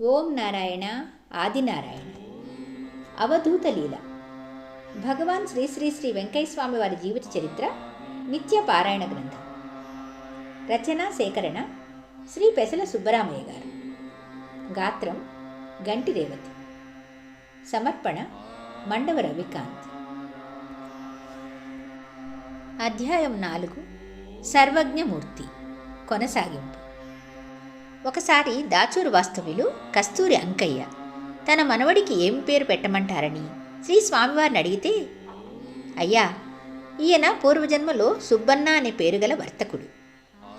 ఓం నారాయణ ఆదినారాయణ. అవధూత లీల. భగవాన్ శ్రీ శ్రీ శ్రీ వెంకయ్యస్వామి వారి జీవిత చరిత్ర నిత్య పారాయణ గ్రంథం. రచన సేకరణ శ్రీ పెసల సుబ్బరామయ్య గారు. గాత్రం గంటి రేవతి. సమర్పణ మండవ రవికాంత్. అధ్యాయం నాలుగు. సర్వజ్ఞమూర్తి. కొనసాగింపు. ఒకసారి దాచూరు వాస్తవ్యులు కస్తూరి అంకయ్య తన మనవడికి ఏం పేరు పెట్టమంటారని శ్రీ స్వామివారిని అడిగితే అయ్యా ఈయన పూర్వజన్మలో సుబ్బన్న అనే పేరు గల వర్తకుడు.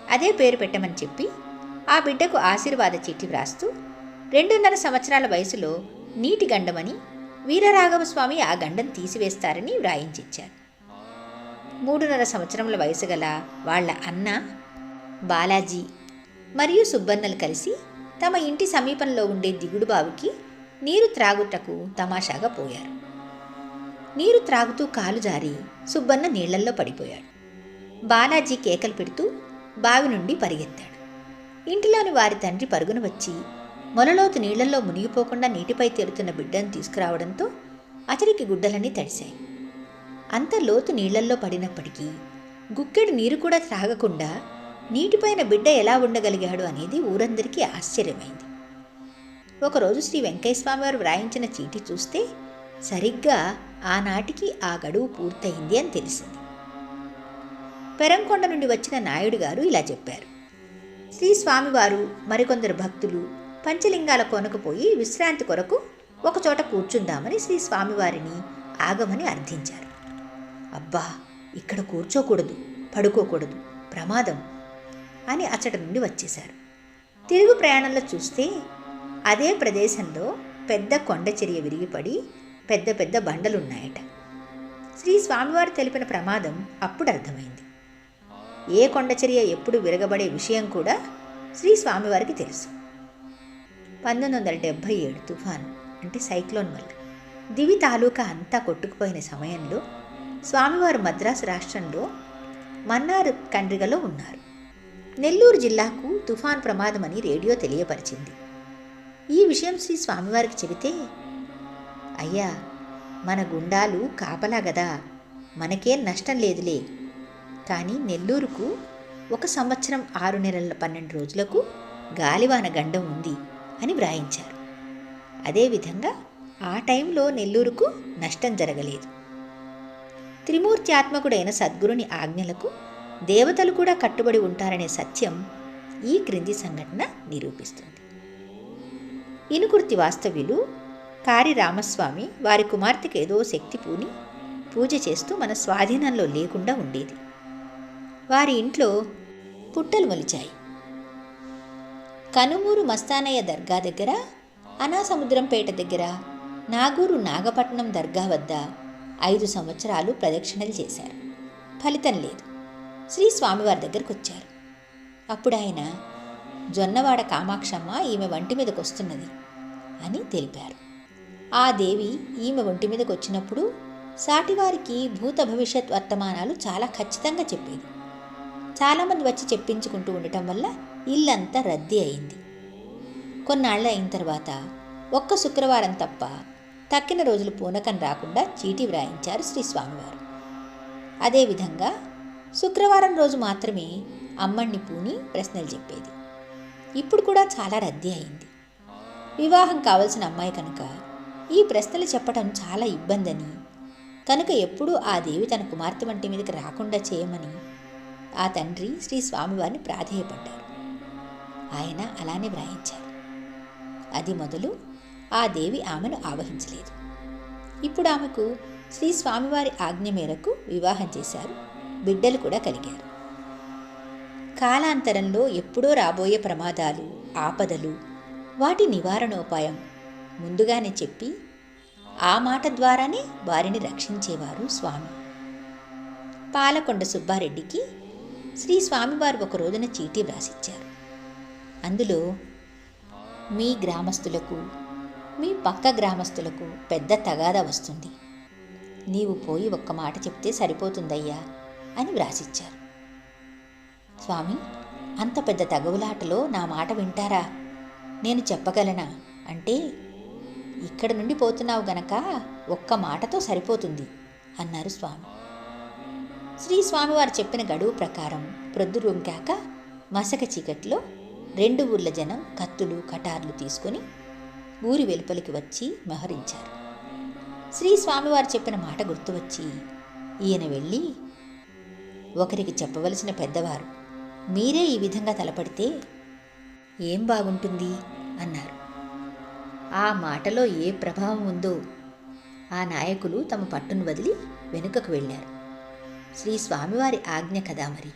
అదే పేరు పెట్టమని చెప్పి ఆ బిడ్డకు ఆశీర్వాద చీటి వ్రాస్తూ రెండున్నర సంవత్సరాల వయసులో నీటి గండమని వీరరాఘవ స్వామి ఆ గండం తీసివేస్తారని వ్రాయించిచ్చారు. మూడున్నర సంవత్సరముల వయసు గల వాళ్ళ అన్న బాలాజీ మరియు సుబ్బన్నలు కలిసి తమ ఇంటి సమీపంలో ఉండే దిగుడు బావికి నీరు త్రాగుటకు తమాషాగా పోయారు. నీరు త్రాగుతూ కాలు జారి సుబ్బన్న నీళ్ళల్లో పడిపోయాడు. బాలాజీ కేకలు పెడుతూ బావి నుండి పరిగెత్తాడు. ఇంటిలోని వారి తండ్రి పరుగున వచ్చి మొలలోతు నీళ్ళలో మునిగిపోకుండా నీటిపై తేలుతున్న బిడ్డను తీసుకురావడంతో అతడికి గుడ్డలన్నీ తడిశాయి. అంత లోతు నీళ్ళల్లో పడినప్పటికీ గుక్కెడు నీరు కూడా త్రాగకుండా నీటిపైన బిడ్డ ఎలా ఉండగలిగాడు అనేది ఊరందరికీ ఆశ్చర్యమైంది. ఒకరోజు శ్రీ వెంకయ్యస్వామి వారు వ్రాయించిన చీటి చూస్తే సరిగ్గా ఆనాటికి ఆ గడువు పూర్తయింది అని తెలిసింది. పెరంకొండ నుండి వచ్చిన నాయుడు గారు ఇలా చెప్పారు. శ్రీ స్వామివారు మరికొందరు భక్తులు పంచలింగాల కొనకుపోయి విశ్రాంతి కొరకు ఒకచోట కూర్చుందామని శ్రీ స్వామివారిని ఆగమని అర్థించారు. అబ్బా! ఇక్కడ కూర్చోకూడదు పడుకోకూడదు ప్రమాదం. అని అచ్చట నుండి వచ్చేశారు. తిరుగు ప్రయాణంలో చూస్తే అదే ప్రదేశంలో పెద్ద కొండ చర్య విరిగిపడి పెద్ద పెద్ద బండలున్నాయట. శ్రీ స్వామివారు తెలిపిన ప్రమాదం అప్పుడు అర్థమైంది. ఏ కొండచర్య ఎప్పుడు విరగబడే విషయం కూడా శ్రీ స్వామివారికి తెలుసు. పంతొమ్మిది వందల డెబ్భై ఏడు తుఫాను అంటే సైక్లోన్ వల్ల దివి తాలూకా అంతా కొట్టుకుపోయిన సమయంలో స్వామివారు మద్రాసు రాష్ట్రంలో మన్నార్ కండ్రిగలో ఉన్నారు. నెల్లూరు జిల్లాకు తుఫాన్ ప్రమాదమని రేడియో తెలియపరిచింది. ఈ విషయం శ్రీ స్వామివారికి చెబితే అయ్యా మన గుండాలు కాపలా గదా మనకేం నష్టం లేదులే. కానీ నెల్లూరుకు ఒక సంవత్సరం ఆరు నెలల పన్నెండు రోజులకు గాలివాన గండం ఉంది అని వ్రాయించారు. అదేవిధంగా ఆ టైంలో నెల్లూరుకు నష్టం జరగలేదు. త్రిమూర్త్యాత్మకుడైన సద్గురుని ఆజ్ఞలకు దేవతలు కూడా కట్టుబడి ఉంటారనే సత్యం ఈ క్రింది సంఘటన నిరూపిస్తుంది. ఇనుకుర్తి వాస్తవ్యులు కారి రామస్వామి వారి కుమార్తెకి ఏదో శక్తి పూని పూజ చేస్తూ మన స్వాధీనంలో లేకుండా ఉండేది. వారి ఇంట్లో పుట్టలు మొలిచాయి. కనుమూరు మస్తానయ్య దర్గా దగ్గర అనాసముద్రంపేట దగ్గర నాగూరు నాగపట్నం దర్గా వద్ద ఐదు సంవత్సరాలు ప్రదక్షిణలు చేశారు. ఫలితం లేదు. శ్రీ స్వామివారి దగ్గరకు వచ్చారు. అప్పుడు ఆయన జొన్నవాడ కామాక్షమ్మ ఈమె వంటి మీదకి వస్తున్నది అని తెలిపారు. ఆ దేవి ఈమె ఒంటి మీదకి వచ్చినప్పుడు సాటివారికి భూత భవిష్యత్ వర్తమానాలు చాలా ఖచ్చితంగా చెప్పేది. చాలామంది వచ్చి చెప్పించుకుంటూ ఉండటం వల్ల ఇల్లంతా రద్దీ అయింది. కొన్నాళ్ళు అయిన తర్వాత ఒక్క శుక్రవారం తప్ప తక్కిన రోజులు పూనకం రాకుండా చీటీ వ్రాయించారు శ్రీ స్వామివారు. అదేవిధంగా శుక్రవారం రోజు మాత్రమే అమ్మణ్ణి పూని ప్రశ్నలు చెప్పేది. ఇప్పుడు కూడా చాలా రద్దీ అయింది. వివాహం కావలసిన అమ్మాయి కనుక ఈ ప్రశ్నలు చెప్పడం చాలా ఇబ్బందని కనుక ఎప్పుడూ ఆ దేవి తన కుమార్తె వంటి మీదకి రాకుండా చేయమని ఆ తండ్రి శ్రీ స్వామివారిని ప్రాధేయపడ్డారు. ఆయన అలానే వ్రాయించారు. అది మొదలు ఆ దేవి ఆమెను ఆవహించలేదు. ఇప్పుడు ఆమెకు శ్రీ స్వామివారి ఆజ్ఞ మేరకు వివాహం చేశారు బిడ్డలు కూడా కలిగారు. కాలాంతరంలో ఎప్పుడో రాబోయే ప్రమాదాలు ఆపదలు వాటి నివారణోపాయం ముందుగానే చెప్పి ఆ మాట ద్వారానే వారిని రక్షించేవారు స్వామి. పాలకొండ సుబ్బారెడ్డికి శ్రీ స్వామివారు ఒక రోజున చీటీ వ్రాసిచ్చారు. అందులో మీ గ్రామస్తులకు మీ పక్క గ్రామస్తులకు పెద్ద తగాద వస్తుంది. నీవు పోయి ఒక్క మాట చెప్తే సరిపోతుందయ్యా. అని వ్రాసిచ్చారు. స్వామి అంత పెద్ద తగవులాటలో నా మాట వింటారా? నేను చెప్పగలనా? అంటే ఇక్కడ నుండి పోతున్నావు గనక ఒక్క మాటతో సరిపోతుంది అన్నారు స్వామి. శ్రీ స్వామివారు చెప్పిన గడువు ప్రకారం ప్రొద్దురుంకాక మసక చీకట్లో రెండు ఊర్ల జనం కత్తులు కటార్లు తీసుకొని ఊరి వెలుపలికి వచ్చి మహరించారు. శ్రీ స్వామివారు చెప్పిన మాట గుర్తు వచ్చి ఈయన వెళ్ళి ఒకరికి చెప్పవలసిన పెద్దవారు. మీరే ఈ విధంగా తలపడితే ఏం బాగుంటుంది? అన్నారు. ఆ మాటలో ఏ ప్రభావం ఉందో ఆ నాయకులు తమ పట్టును వదిలి వెనుకకు వెళ్ళారు. శ్రీ స్వామివారి ఆజ్ఞ కదా మరి.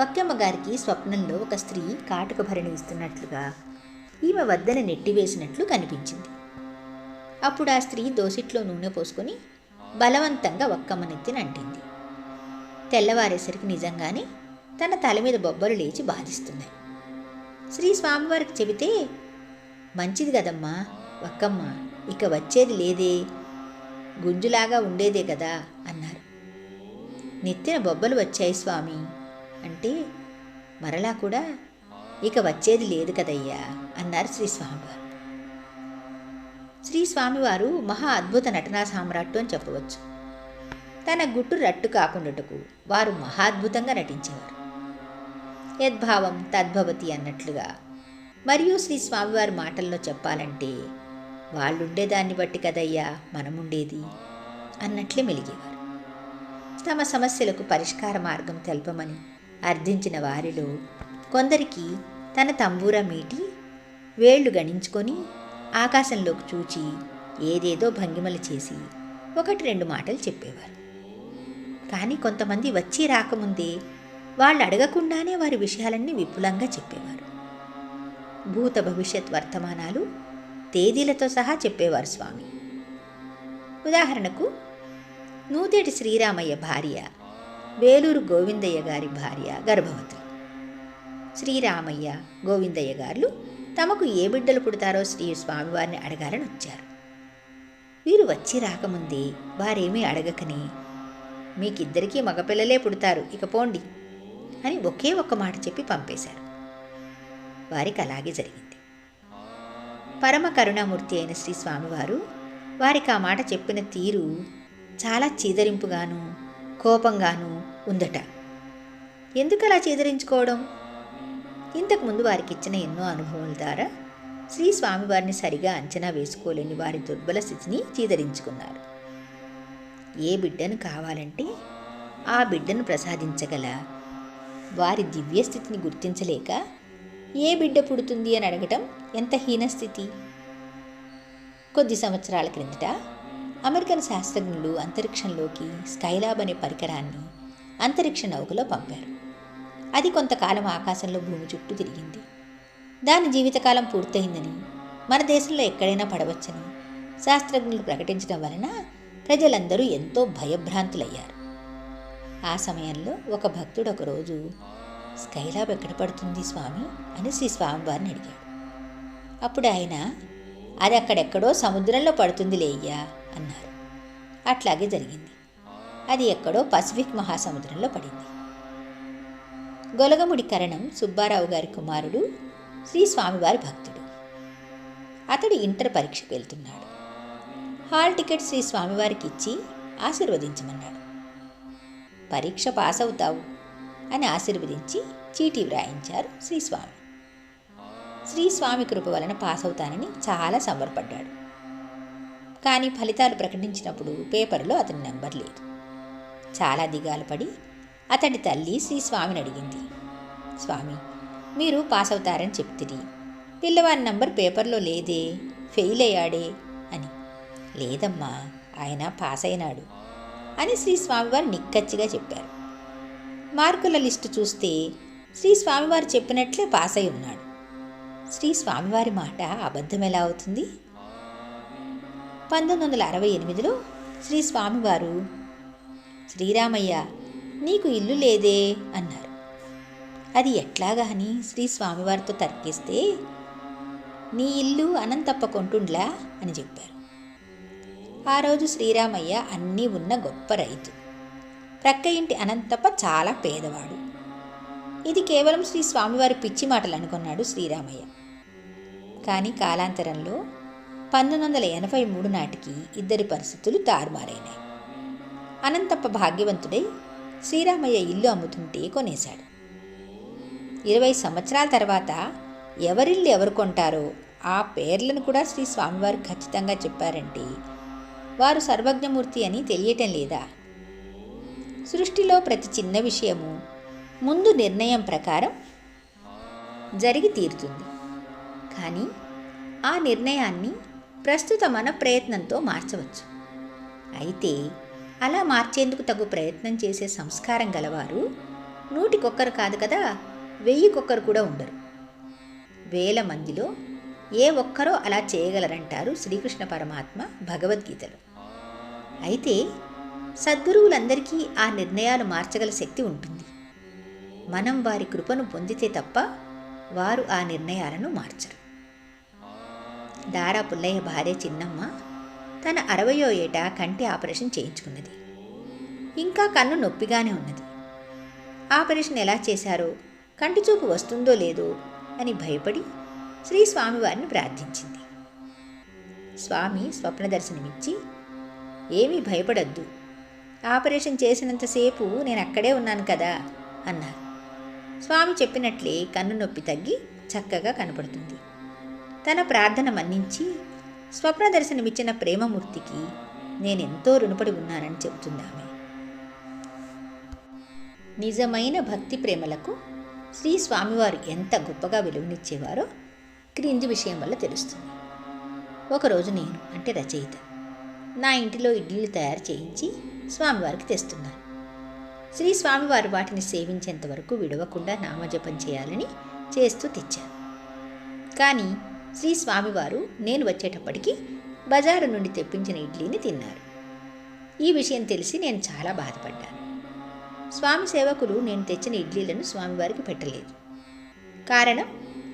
వక్యమ్మ గారికి స్వప్నంలో ఒక స్త్రీ కాటుక భరణి ఇస్తున్నట్లుగా ఈమె వద్దన నెట్టివేసినట్లు కనిపించింది. అప్పుడు ఆ స్త్రీ దోసిట్లో నూనె పోసుకొని బలవంతంగా ఒక్కమ్మ నెత్తిన అంటింది. తెల్లవారేసరికి నిజంగానే తన తల మీద బొబ్బలు లేచి బాధిస్తున్నాయి. శ్రీ స్వామివారికి చెబితే మంచిది కదమ్మా ఒక్కమ్మ ఇక వచ్చేది లేదే గుంజులాగా ఉండేదే కదా అన్నారు. నెత్తిన బొబ్బలు వచ్చాయి స్వామి అంటే మరలా కూడా ఇక వచ్చేది లేదు కదయ్యా అన్నారు శ్రీ స్వామివారు. శ్రీ స్వామివారు మహా అద్భుత నటనా సామ్రాట్టు అని చెప్పవచ్చు. తన గుట్టు రట్టు కాకుండాటకు వారు మహాద్భుతంగా నటించేవారు. యద్భావం తద్భవతి అన్నట్లుగా మరియు శ్రీ స్వామివారి మాటల్లో చెప్పాలంటే వాళ్ళుండేదాన్ని బట్టి కదయ్యా మనముండేది అన్నట్లే మెలిగేవారు. తమ సమస్యలకు పరిష్కార మార్గం తెలపమని అర్థించిన వారిలో కొందరికి తన తంబూరా మీటి వేళ్ళు గణించుకొని ఆకాశంలోకి చూచి ఏదేదో భంగిమలు చేసి ఒకటి రెండు మాటలు చెప్పేవారు. కానీ కొంతమంది వచ్చి రాకముందే వాళ్ళు అడగకుండానే వారి విషయాలన్నీ విపులంగా చెప్పేవారు. భూత భవిష్యత్ వర్తమానాలు తేదీలతో సహా చెప్పేవారు స్వామి. ఉదాహరణకు నూతేటి శ్రీరామయ్య భార్య వేలూరు గోవిందయ్య గారి భార్య గర్భవతి. శ్రీరామయ్య గోవిందయ్య గారు తమకు ఏ బిడ్డలు పుడతారో శ్రీ స్వామివారిని అడగాలని వచ్చారు. వీరు వచ్చి రాకముందే వారేమీ అడగకనే మీకిద్దరికీ మగపిల్లలే పుడతారు. ఇక పోండి అని ఒకే ఒక్క మాట చెప్పి పంపేశారు. వారికి అలాగే జరిగింది. పరమ కరుణామూర్తి అయిన శ్రీ స్వామివారు వారికి ఆ మాట చెప్పిన తీరు చాలా చీదరింపుగాను కోపంగాను ఉందట. ఎందుకలా చీదరించుకోవడం? ఇంతకుముందు వారికి ఇచ్చిన ఎన్నో అనుభవాల ద్వారా శ్రీ స్వామివారిని సరిగా అంచనా వేసుకోలేని వారి దుర్బల స్థితిని చీదరించుకున్నారు. ఏ బిడ్డను కావాలంటే ఆ బిడ్డను ప్రసాదించగల. వారి దివ్యస్థితిని గుర్తించలేక ఏ బిడ్డ పుడుతుంది అని అడగటం ఎంత హీనస్థితి? కొద్ది సంవత్సరాల క్రిందట అమెరికన్ శాస్త్రజ్ఞులు అంతరిక్షంలోకి స్కైలాబ్ అనే పరికరాన్ని అంతరిక్ష నౌకలో పంపారు. అది కొంతకాలం ఆకాశంలో భూమి చుట్టూ తిరిగింది. దాని జీవితకాలం పూర్తయిందని మన దేశంలో ఎక్కడైనా పడవచ్చని శాస్త్రజ్ఞులు ప్రకటించడం వలన ప్రజలందరూ ఎంతో భయభ్రాంతులయ్యారు. ఆ సమయంలో ఒక భక్తుడు ఒకరోజు స్కైలాబ్ ఎక్కడ పడుతుంది స్వామి? అని శ్రీ స్వామివారిని అడిగాడు. అప్పుడు ఆయన అది అక్కడెక్కడో సముద్రంలో పడుతుంది లేయ్యా అన్నారు. అట్లాగే జరిగింది. అది ఎక్కడో పసిఫిక్ మహాసముద్రంలో పడింది. గొలగముడి కరణం సుబ్బారావు గారి కుమారుడు శ్రీ స్వామివారి భక్తుడు. అతడు ఇంటర్ పరీక్షకు వెళ్తున్నాడు. హాల్ టికెట్ శ్రీ స్వామివారికి ఇచ్చి ఆశీర్వదించమన్నాడు. పరీక్ష పాస్ అవుతావు అని ఆశీర్వదించి చీటీ వ్రాయించారు శ్రీస్వామి శ్రీస్వామి కృప వలన పాస్ అవుతానని చాలా సంబరపడ్డాడు. కానీ ఫలితాలు ప్రకటించినప్పుడు పేపర్లో అతని నెంబర్ లేదు. చాలా దిగాలు పడి అతడి తల్లి శ్రీ స్వామిని అడిగింది. స్వామి మీరు పాస్ అవుతారని చెప్తిరి. పిల్లవారి నంబర్ పేపర్లో లేదే ఫెయిల్ అయ్యాడే లేదమ్మా ఆయన పాస్ అయినాడు అని శ్రీ స్వామివారు నిక్కచ్చిగా చెప్పారు. మార్కుల లిస్టు చూస్తే శ్రీ స్వామివారు చెప్పినట్లే పాస్ అయి ఉన్నాడు శ్రీ స్వామివారి మాట అబద్ధం ఎలా అవుతుంది? పంతొమ్మిది వందల అరవై ఎనిమిదిలో శ్రీ స్వామివారు శ్రీరామయ్య నీకు ఇల్లు లేదే అన్నారు. అది ఎట్లాగా అని శ్రీ స్వామివారితో తర్కిస్తే నీ ఇల్లు అనంతప్ప కొంటుండ్లా అని చెప్పారు. ఆ రోజు శ్రీరామయ్య అన్నీ ఉన్న గొప్ప రైతు. ప్రక్క ఇంటి అనంతప్ప చాలా పేదవాడు. ఇది కేవలం శ్రీ స్వామివారి పిచ్చి మాటలు అనుకున్నాడు శ్రీరామయ్య. కానీ కాలాంతరంలో పంతొమ్మిది వందల ఎనభై మూడు నాటికి ఇద్దరి పరిస్థితులు తారుమారైనాయి. అనంతప్ప భాగ్యవంతుడై శ్రీరామయ్య ఇల్లు అమ్ముతుంటే కొనేశాడు. ఇరవై సంవత్సరాల తర్వాత ఎవరిల్లు ఎవరు కొంటారో ఆ పేర్లను కూడా శ్రీ స్వామివారు ఖచ్చితంగా చెప్పారంటే వారు సర్వజ్ఞమూర్తి అని తెలియటం లేదా? సృష్టిలో ప్రతి చిన్న విషయము ముందు నిర్ణయం ప్రకారం జరిగి తీరుతుంది. కానీ ఆ నిర్ణయాన్ని ప్రస్తుత మన ప్రయత్నంతో మార్చవచ్చు. అయితే అలా మార్చేందుకు తగు ప్రయత్నం చేసే సంస్కారం గలవారు నూటికొక్కరు కాదు కదా? వెయ్యికొక్కరు కూడా ఉండరు. వేల మందిలో ఏ ఒక్కరో అలా చేయగలరంటారు శ్రీకృష్ణ పరమాత్మ భగవద్గీతలో. అయితే సద్గురువులందరికీ ఆ నిర్ణయాలు మార్చగల శక్తి ఉంటుంది. మనం వారి కృపను పొందితే తప్ప వారు ఆ నిర్ణయాలను మార్చరు. దారా పుల్లయ్య భార్య చిన్నమ్మ తన అరవయో ఏట కంటి ఆపరేషన్ చేయించుకున్నది. ఇంకా కన్ను నొప్పిగానే ఉన్నది. ఆపరేషన్ ఎలా చేశారో కంటి చూపు వస్తుందో లేదో అని భయపడి శ్రీ స్వామివారిని ప్రార్థించింది. స్వామి స్వప్న దర్శనమిచ్చి ఏమీ భయపడద్దు. ఆపరేషన్ చేసినంతసేపు నేను అక్కడే ఉన్నాను కదా అన్నారు. స్వామి చెప్పినట్లే కన్ను నొప్పి తగ్గి చక్కగా కనపడుతుంది. తన ప్రార్థన మన్నించి స్వప్న దర్శనమిచ్చిన ప్రేమమూర్తికి నేనెంతో రుణపడి ఉన్నానని చెబుతుంది ఆమె. నిజమైన భక్తి ప్రేమలకు శ్రీ స్వామివారు ఎంత గొప్పగా విలువనిచ్చేవారో క్రింది విషయం వల్ల తెలుస్తుంది. ఒకరోజు నేను అంటే రచయిత నా ఇంటిలో ఇడ్లీలు తయారు చేయించి స్వామివారికి తెస్తున్నాను శ్రీ స్వామివారు వాటిని సేవించేంత వరకు విడవకుండా నామజపం చేయాలని చేస్తూ తెచ్చాను కానీ శ్రీ స్వామివారు నేను వచ్చేటప్పటికి బజారు నుండి తెప్పించిన ఇడ్లీని తిన్నారు. ఈ విషయం తెలిసి నేను చాలా బాధపడ్డాను. స్వామి సేవకులు నేను తెచ్చిన ఇడ్లీలను స్వామివారికి పెట్టలేదు. కారణం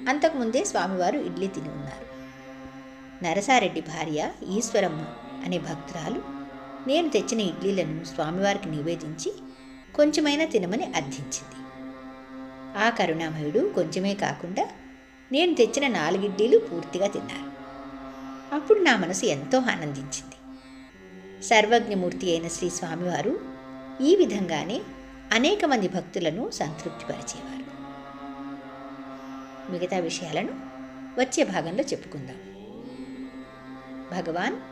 అంతకుముందే స్వామివారు ఇడ్లీ తిని ఉన్నారు. నరసారెడ్డి భార్య ఈశ్వరమ్మ అనే భక్తురాలు నేను తెచ్చిన ఇడ్లీలను స్వామివారికి నివేదించి కొంచెమైనా తినమని అర్థించింది. ఆ కరుణామయుడు కొంచెమే కాకుండా నేను తెచ్చిన నాలుగిడ్లీలు పూర్తిగా తిన్నారు. అప్పుడు నా మనసు ఎంతో ఆనందించింది. సర్వజ్ఞమూర్తి అయిన శ్రీ స్వామివారు ఈ విధంగానే అనేక మంది భక్తులను సంతృప్తిపరిచేవారు. మిగతా విషయాలను వచ్చే భాగంలో చెప్పుకుందాం. భగవాన్